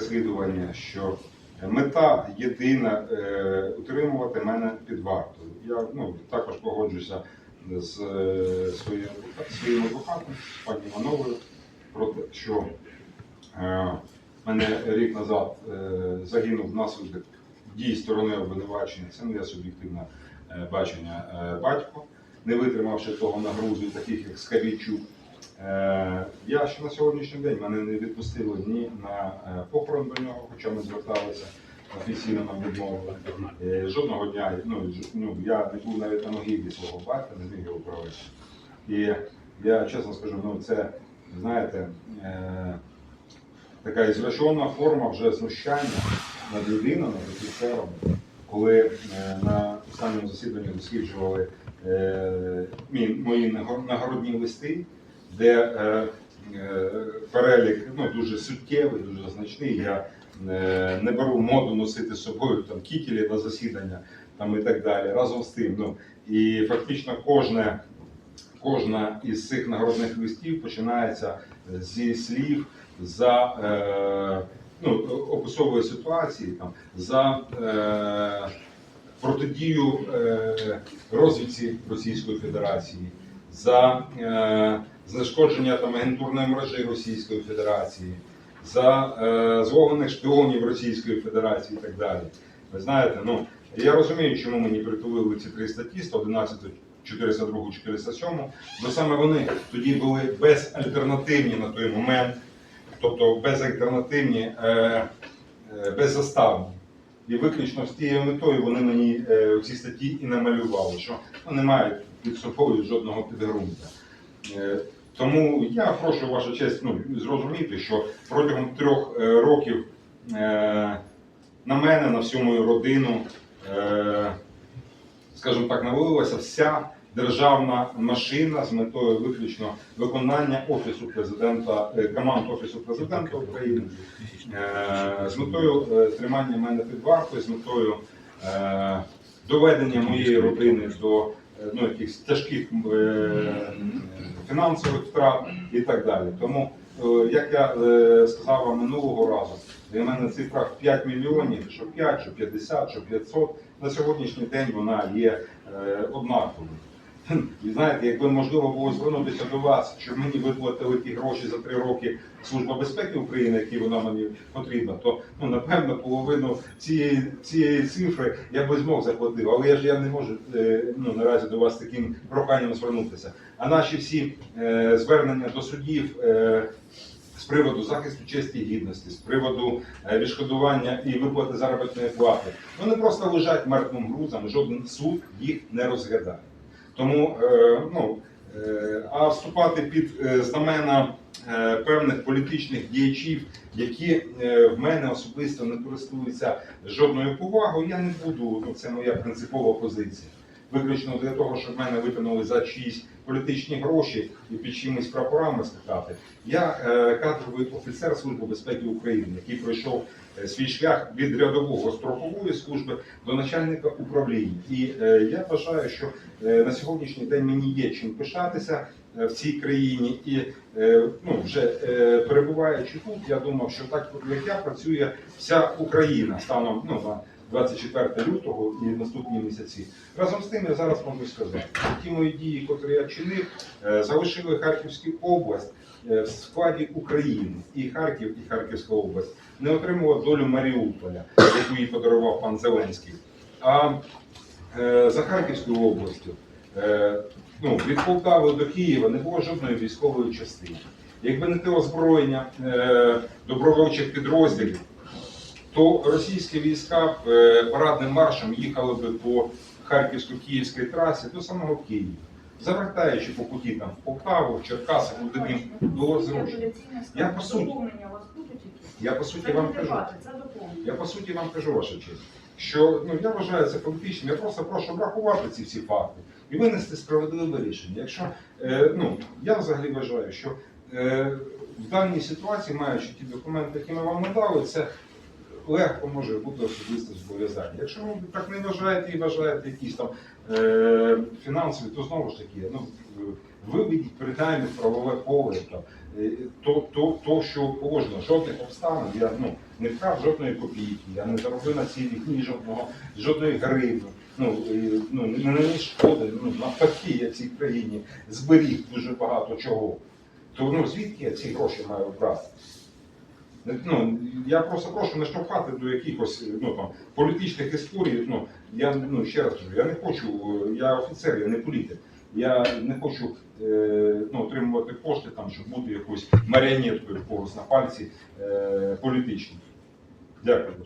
переслідування, що мета єдина е, утримувати мене під вартою. Я ну, також погоджуся з е, своїм, своїм адвокатом, пані Івановою, про те, що е, мене рік назад е, загинув внаслідок дій сторони обвинувачення. Це моє суб'єктивне е, бачення е, батько, не витримавши того нагрузу, таких як Скавійчук. Е, Я ще на сьогоднішній день мене не відпустили ні на е, похорон до нього, хоча ми зверталися офіційно нам відмовили. Е, Жодного дня ну, ну, я не був навіть на могилі свого батька, не зміг його провести. І я чесно скажу, ну це, знаєте, така ізвращена форма вже знущання над людиною, над офіцером, коли на останньому засіданні досліджували мої нагородні листи, де е, е, перелік ну, дуже суттєвий, дуже значний. Я е, не беру моду носити з собою там кітілі на засідання там, і так далі. Разом з тим. Ну, і фактично кожне, кожна із цих нагородних листів починається зі слів за е, ну, описової ситуації, там, за е, протидію е, розвідці Російської Федерації, за е, знешкодження там, агентурної мережі Російської Федерації, за е, зловлених шпіонів Російської Федерації і так далі. Ви знаєте, ну я розумію, чому мені притулили ці три статті 111, 402, 407, бо саме вони тоді були безальтернативні на той момент, тобто безальтернативні, е, е, беззаставні. І виключно з тією метою вони мені е, ці статті і намалювали, що не мають під собою жодного підґрунтя. Е, тому я прошу ваша честь ну, зрозуміти, що протягом трьох е, років е, на мене, на всю мою родину, скажімо так, навалилася вся державна машина з метою виключно виконання офісу президента, команд офісу президента України, з метою тримання мене під вартою, з метою доведення моєї родини до ну, якихось тяжких е, фінансових втрат і так далі. Тому, е, як я е, сказав вам минулого разу, для мене цифра в 5 мільйонів, що 5, що 50, що 500, на сьогоднішній день вона є е, однаковою. І знаєте, якби можливо було звернутися до вас, щоб мені виплатили ті гроші за три роки Служба безпеки України, які вона мені потрібна, то ну напевно половину цієї цієї цифри я би змог заплатити. Але я ж я не можу е, ну наразі до вас таким проханням звернутися. А наші всі е, звернення до судів. Е, з приводу захисту честі і гідності, з приводу е, відшкодування і виплати заробітної плати, вони просто лежать мертвим грузом, жоден суд їх не розглядає. Тому е, ну, е, а вступати під е, знамена певних політичних діячів, які в мене особисто не користуються жодною повагою, я не буду. Ну, це моя принципова позиція. Виключно для того, щоб мене витягнули за чиїсь політичні гроші і під чимось прапорами скакати. Я е, кадровий офіцер Служби безпеки України, який пройшов е, свій шлях від рядового строкової служби до начальника управління. І е, я вважаю, що на сьогоднішній день мені є чим пишатися в цій країні. І ну, вже перебуваючи тут, я думав, що так як я працює вся Україна станом ну, на 24 лютого і наступні місяці. Разом з тим я зараз можу сказати, ті мої дії, котрі я чинив, е, залишили Харківську область е, в складі України. І Харків, і Харківська область не отримувала долю Маріуполя, яку їй подарував пан Зеленський. А е, за Харківською областю ну, від Полтави до Києва не було жодної військової частини. Якби не те озброєння добровольчих підрозділів, то російські війська е, парадним маршем їхали би по Харківсько-Київській трасі до самого Києва, завертаючи по путі там в Полтаву, в Черкаси, куди б їм було зручно. Я по суті-? Я по суті вам кажу. Я по суті вам кажу, ваша честь, що ну я вважаю це політичним. Я просто прошу врахувати ці всі факти і винести справедливе рішення. Якщо е, ну я взагалі вважаю, що е, в даній ситуації, маючи ті документи, які ми вам надали, це легко може бути особисте зобов'язання. Якщо ви так не вважаєте і вважаєте якісь там е, фінансові, то знову ж таки, ну виведіть принаймні правове поле там, е, то, то, то, що положено, жодних обставин, я ну, не вкрав жодної копійки, я не заробив на цій війні жодного, жодної гривні. Ну, ну, не наніс шкоди, ну, навпаки, я цій країні зберіг дуже багато чого. То ну, звідки я ці гроші маю брати? Ну, я просто прошу не штовхати до якихось ну, там, політичних історій. Ну, я ну, ще раз кажу, я не хочу, я офіцер, я не політик. Я не хочу е, ну, отримувати кошти, там, щоб бути якоюсь маріонеткою когось на пальці е, політичною. Дякую.